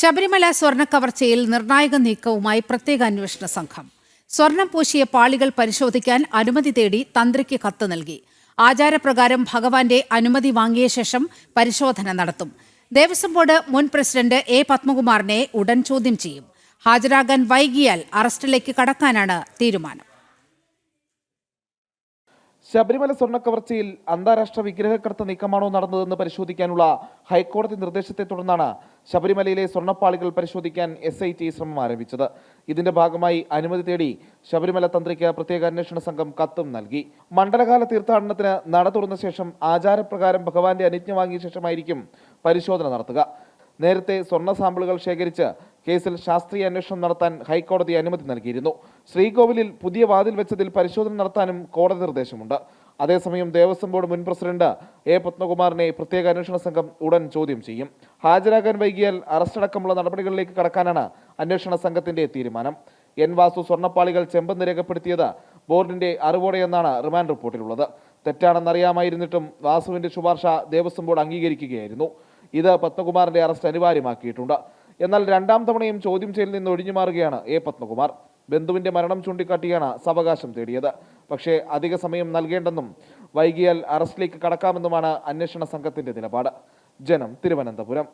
ശബരിമല സ്വർണ കവർച്ചയിൽ നിർണായക നീക്കവുമായി പ്രത്യേക അന്വേഷണ സംഘം. സ്വർണം പൂശിയ പാളികൾ പരിശോധിക്കാൻ അനുമതി തേടി തന്ത്രിക്ക് കത്ത് നൽകി. ആചാരപ്രകാരം ഭഗവാന്റെ അനുമതി വാങ്ങിയ ശേഷം പരിശോധന നടത്തും. ദേവസ്വം ബോർഡ് മുൻ പ്രസിഡന്റ് എ പത്മകുമാറിനെ ഉടൻ ചോദ്യം ചെയ്യും. ഹാജരാകാൻ വൈകിയാൽ അറസ്റ്റിലേക്ക് കടക്കാനാണ് തീരുമാനം. ശബരിമല സ്വർണ കവർച്ചയിൽ അന്താരാഷ്ട്ര വിഗ്രഹക്കടത്ത് നീക്കമാണോ നടന്നതെന്ന് പരിശോധിക്കാനുള്ള ഹൈക്കോടതി നിർദ്ദേശത്തെ തുടർന്നാണ് ശബരിമലയിലെ സ്വർണപ്പാളികൾ പരിശോധിക്കാൻ എസ് ഐ ടി ശ്രമം ആരംഭിച്ചത്. ഇതിന്റെ ഭാഗമായി അനുമതി തേടി ശബരിമല തന്ത്രിക്ക് പ്രത്യേക അന്വേഷണ സംഘം കത്തും നൽകി. മണ്ഡലകാല തീർത്ഥാടനത്തിന് നട തുറന്ന ശേഷം ആചാരപ്രകാരം ഭഗവാന്റെ അനുജ്ഞ വാങ്ങിയ ശേഷമായിരിക്കും പരിശോധന നടത്തുക. നേരത്തെ സ്വർണ സാമ്പിളുകൾ ശേഖരിച്ച് കേസിൽ ശാസ്ത്രീയ അന്വേഷണം നടത്താൻ ഹൈക്കോടതി അനുമതി നൽകിയിരുന്നു. ശ്രീകോവിലിൽ പുതിയ വാതിൽ വെച്ചതിൽ പരിശോധന നടത്താനും കോടതി നിർദ്ദേശമുണ്ട്. അതേസമയം ദേവസ്വം ബോർഡ് മുൻ പ്രസിഡന്റ് എ പത്മകുമാറിനെ പ്രത്യേക അന്വേഷണ സംഘം ഉടൻ ചോദ്യം ചെയ്യും. ഹാജരാകാൻ വൈകിയാൽ അറസ്റ്റടക്കമുള്ള നടപടികളിലേക്ക് കടക്കാനാണ് അന്വേഷണ സംഘത്തിന്റെ തീരുമാനം. എൻ വാസു സ്വർണപ്പാളികൾ ചെമ്പെന്ന് രേഖപ്പെടുത്തിയത് ബോർഡിന്റെ അറിവോടെയെന്നാണ് റിമാൻഡ് റിപ്പോർട്ടിലുള്ളത്. തെറ്റാണെന്നറിയാമായിരുന്നിട്ടും വാസുവിന്റെ ശുപാർശ ദേവസ്വം ബോർഡ് അംഗീകരിക്കുകയായിരുന്നു. ഇത് പത്മകുമാറിന്റെ അറസ്റ്റ് അനിവാര്യമാക്കിയിട്ടുണ്ട്. എന്നാൽ രണ്ടാം തവണയും ചോദ്യം ചെയ്യലിൽ നിന്ന് ഒഴിഞ്ഞു മാറുകയാണ് എ പത്മകുമാർ. ബന്ധുവിന്റെ മരണം ചൂണ്ടിക്കാട്ടിയാണ് സവകാശം തേടിയത്. പക്ഷേ അധിക സമയം നൽകേണ്ടെന്നും വൈകിയാൽ അറസ്റ്റിലേക്ക് കടക്കാമെന്നുമാണ് അന്വേഷണ സംഘത്തിന്റെ നിലപാട്. ജനം തിരുവനന്തപുരം.